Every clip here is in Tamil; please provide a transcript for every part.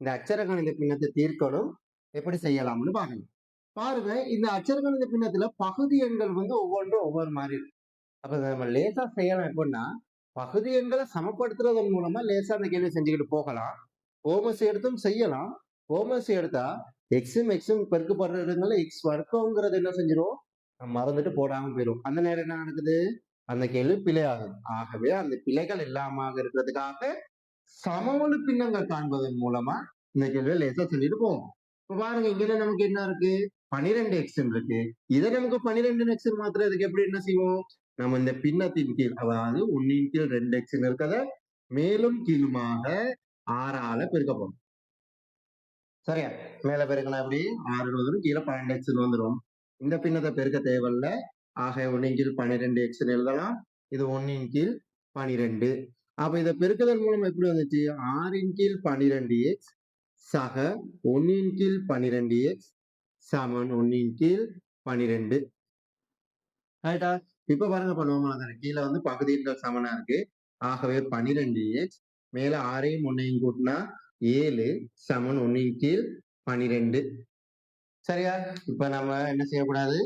இந்த அச்சரகணித பின்னத்தை தீர்க்கணும். எப்படி செய்யலாம்னு பாருங்க பாருங்க இந்த அச்சரகணித பின்னத்துல பகுதி எண்கள் வந்து ஒவ்வொன்றும் ஒவ்வொரு மாதிரி இருக்கும் அப்ப நம்ம லேசா செய்யலாம் எப்படின்னா பகுதி எண்களை சமப்படுத்துறதன் மூலமா லேசா அந்த கேள்வி செஞ்சுக்கிட்டு போகலாம். ஓமஸ் எடுத்தும் செய்யலாம். ஓமஸ் எடுத்தா எக்ஸும் எக்ஸும் பெருக்கப்படுற இடங்கள்ல எக்ஸ் வர்க்கங்கிறது என்ன செஞ்சிடும் மறந்துட்டு போடாம போயிடும் அந்த நேரம் என்ன நடக்குது? அந்த கேள்வி பிழை ஆகும் ஆகவே அந்த பிழைகள் இல்லாம இருக்கிறதுக்காக சமவெளி பின்னங்கள் காண்பதன் மூலமா இந்த கேள்வியை லேசா சொல்லிட்டு போவோம். இப்ப பாருங்க இங்க நமக்கு என்ன இருக்கு? பனிரெண்டு எக்ஸன் இருக்கு. இதை நமக்கு பனிரெண்டு எக்ஸன் மாத்திரத்துக்கு எப்படி என்ன செய்வோம்? நம்ம இந்த பின்னத்தின் கீழ் அதாவது ஒன்னின் கீழ் ரெண்டு எக்ஸன் இருக்கத மேலும் கீழுமாக ஆறால பெருக்க போறோம். சரியா? மேல பெருக்கலாம் எப்படி? ஆறு வந்துடும் கீழே பன்னெண்டு எக்ஸன் வந்துடும் இந்த பின்னத்தை பெருக்க தேவையில்ல. ஆக ஒன்னின் கீழ் பன்னிரெண்டு எக்ஸன் எழுதலாம். இது ஒன்னின் கீழ் பனிரெண்டு. அப்ப இதை பெருக்குதல் மூலம் எப்படி வந்துச்சு? ஆறின் கீழ் பனிரெண்டு எக்ஸ் சக ஒன்னின் கீழ் பனிரெண்டு எக்ஸ் சமன் ஒன்னின் கீழ் பனிரெண்டு ரைட்டா இப்ப பாருங்க பண்ணுவோம் கீழே வந்து பகுதிகள் சமனா இருக்கு. ஆகவே பனிரெண்டு எக்ஸ் மேல ஆறையும் ஒன்னையும் கூட்டினா ஏழு சமன் ஒன்னின் கீழ் பனிரெண்டு சரியா? இப்ப நம்ம என்ன செய்யக்கூடாது?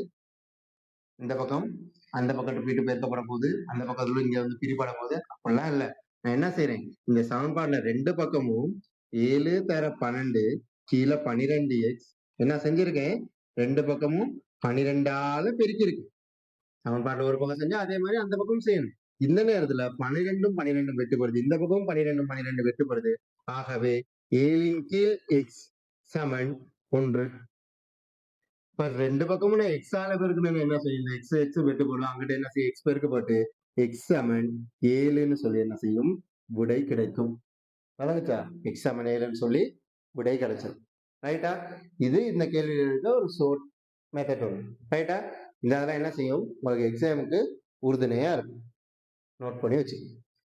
இந்த பக்கம் அந்த பக்கத்து போயிட்டு பெருக்கப்பட போகுது. அந்த பக்கத்துல இங்க வந்து பிரிப்பட போகுது. அப்படிலாம் இல்ல. நான் என்ன செய்யறேன் இந்த சமன்பாடுல ரெண்டு பக்கமும் ஏழு தர பன்னெண்டு கீழே பனிரெண்டு எக்ஸ் என்ன செஞ்சிருக்கேன்? ரெண்டு பக்கமும் பனிரெண்டால பெருக்கிருக்கு. சமன்பாடுல ஒரு பக்கம் செஞ்சா அதே மாதிரி அந்த பக்கம் செய்யணும். இந்த நேரத்துல பன்னிரெண்டும் பன்னிரெண்டும் வெட்டுப்படுது. இந்த பக்கமும் பன்னிரெண்டும் பன்னிரெண்டு வெட்டுப்படுது. ஆகவே ஏழின் கீழ் எக்ஸ் சமன் ஒன்று. இப்ப ரெண்டு பக்கமும் நான் எக்ஸ் ஆல பெருக்குன்னு என்ன செய்யணும்? எக்ஸ் எக்ஸ் வெட்டு போடலாம் அங்கிட்ட என்ன செய்யும் எக்ஸ் பெருக்கப்பட்டு எக்ஸ் ஏழுன்னு சொல்லி என்ன செய்யும்? விடை கிடைக்கும். வழங்குச்சா? எக்ஸாமன் ஏழுன்னு சொல்லி விடை கிடைச்சது ரைட்டா இது இந்த கேள்வியில் இருக்க ஒரு ஷோர்ட் மெத்தட் ஒன்று ரைட்டா இந்த அதெல்லாம் என்ன செய்யும்? உங்களுக்கு எக்ஸாமுக்கு உறுதுணையாக இருக்கும். நோட் பண்ணி வச்சுக்கோங்க